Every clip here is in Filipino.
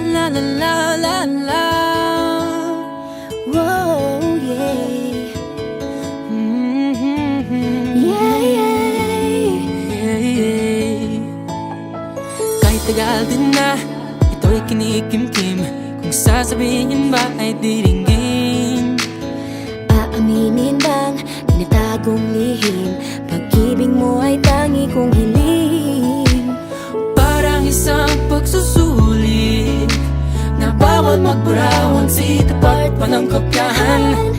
la la la la la. Whoa, yeah. Mm-hmm. Yeah, yeah. Yeah, yeah. Kahit tagal din na Ito'y kinikimkim. Kung sasabihin ba ay diringgin Bawat magburawan si tapat pa ng kopyahan.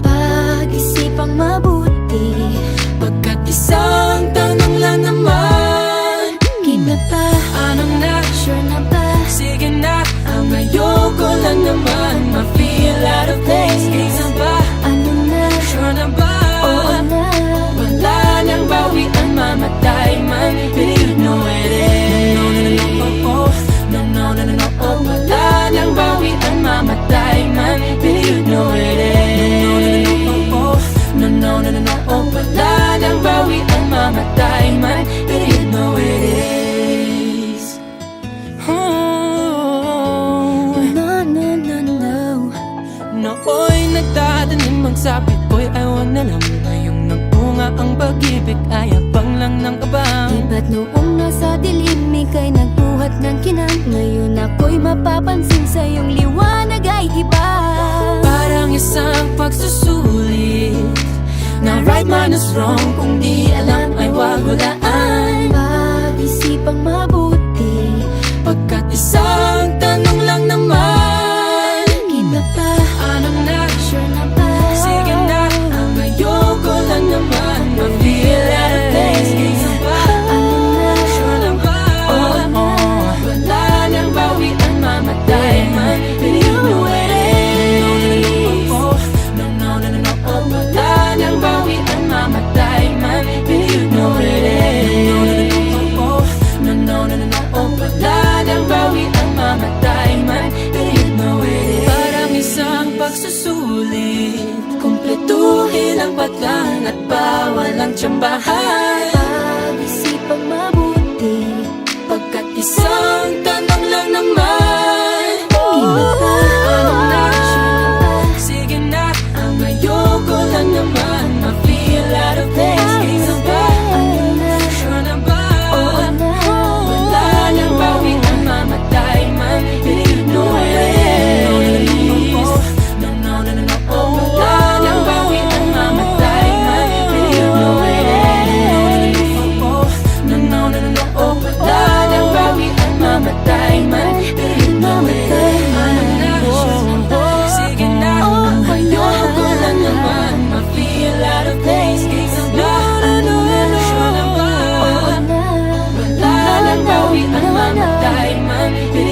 ako'y nagdadanim Magsabi ko'y ayaw na lang Ngayong nagbunga ang pag-ibig Ay abang lang ng abang. Di ba't noong nasa dilim Ika'y nagbuhat ng kinang? Ngayon ako'y mapapansin sa iyong liwanag ay iba. Parang isang pagsusulit. Na right man is wrong Kung di alam ay wag hulaan ng tsambahan Pag-isipan mabuti Pagkat isang tanong lang naman. time.